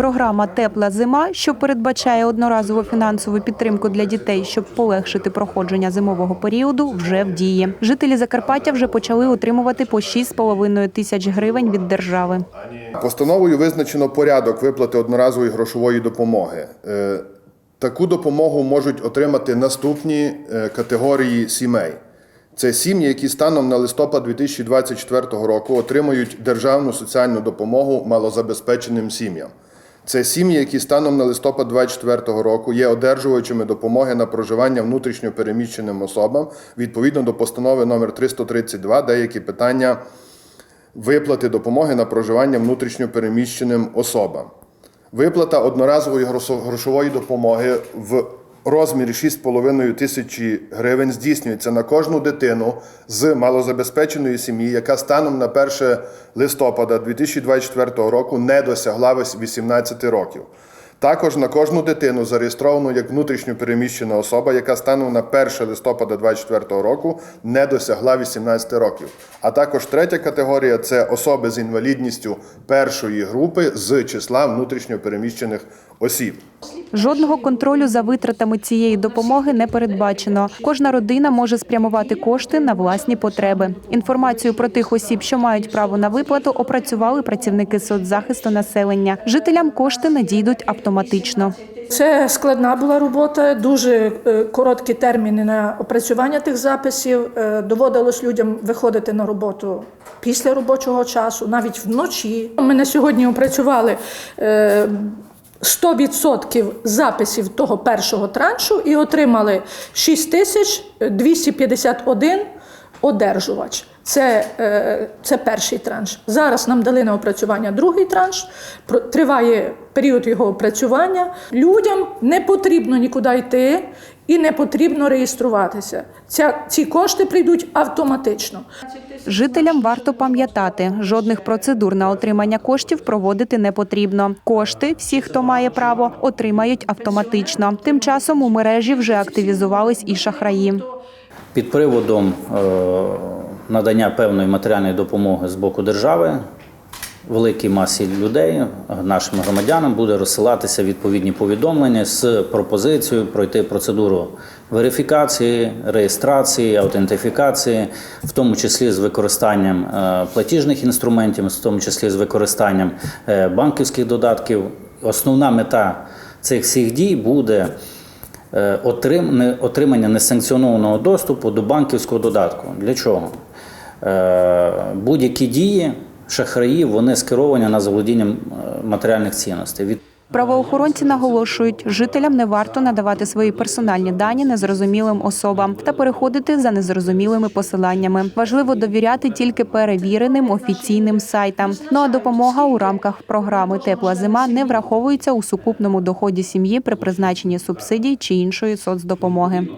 Програма Тепла зима, що передбачає одноразову фінансову підтримку для дітей, щоб полегшити проходження зимового періоду, вже в дії. Жителі Закарпаття вже почали отримувати по 6,5 тисяч гривень від держави. Постановою визначено порядок виплати одноразової грошової допомоги. Е, Таку допомогу можуть отримати наступні е, категорії сімей. Це сім'ї, які станом на листопад 2024 року отримують державну соціальну допомогу малозабезпеченим сім'ям. Це сім'ї, які станом на листопад 2024 року є одержувачами допомоги на проживання внутрішньо переміщеним особам відповідно до постанови номер 332 деякі питання виплати допомоги на проживання внутрішньо переміщеним особам. Виплата одноразової грошової допомоги в розмірі 6,5 тисячі гривень здійснюється на кожну дитину з малозабезпеченої сім'ї, яка станом на 1 листопада 2024 року не досягла 18 років. Також на кожну дитину зареєстровану як внутрішньо переміщена особа, яка станом на 1 листопада 2024 року не досягла 18 років. А також третя категорія це особи з інвалідністю першої групи з числа внутрішньо переміщених осіб. Жодного контролю за витратами цієї допомоги не передбачено. Кожна родина може спрямувати кошти на власні потреби. Інформацію про тих осіб, що мають право на виплату, опрацювали працівники соцзахисту населення. Жителям кошти надійдуть автоматично. Це складна була робота, дуже е, короткі терміни на опрацювання тих записів. Е, Доводилось людям виходити на роботу після робочого часу, навіть вночі. Ми на сьогодні опрацювали. е, 100% записів того першого траншу і отримали 6251 одержувач. Це, е, це перший транш. Зараз нам дали на опрацювання другий транш. Триває період його опрацювання. Людям не потрібно нікуди йти і не потрібно реєструватися. Ця, ці кошти прийдуть автоматично. Жителям варто пам'ятати, жодних процедур на отримання коштів проводити не потрібно. Кошти всі, хто має право, отримають автоматично. Тим часом у мережі вже активізувались і шахраї. Під приводом е, надання певної матеріальної допомоги з боку держави великій масі людей, нашим громадянам, буде розсилатися відповідні повідомлення з пропозицією пройти процедуру верифікації, реєстрації, аутентифікації, в тому числі з використанням е, платіжних інструментів, в тому числі з використанням е, банківських додатків. Основна мета цих всіх дій буде отримання несанкціонованого доступу до банківського додатку. Для чого? Е, Будь-які дії шахраїв вони скеровані на заволодіння е, матеріальних цінностей. Правоохоронці наголошують, жителям не варто надавати свої персональні дані незрозумілим особам та переходити за незрозумілими посиланнями. Важливо довіряти тільки перевіреним офіційним сайтам. Ну а допомога у рамках програми Тепла зима не враховується у сукупному доході сім'ї при призначенні субсидій чи іншої соцдопомоги.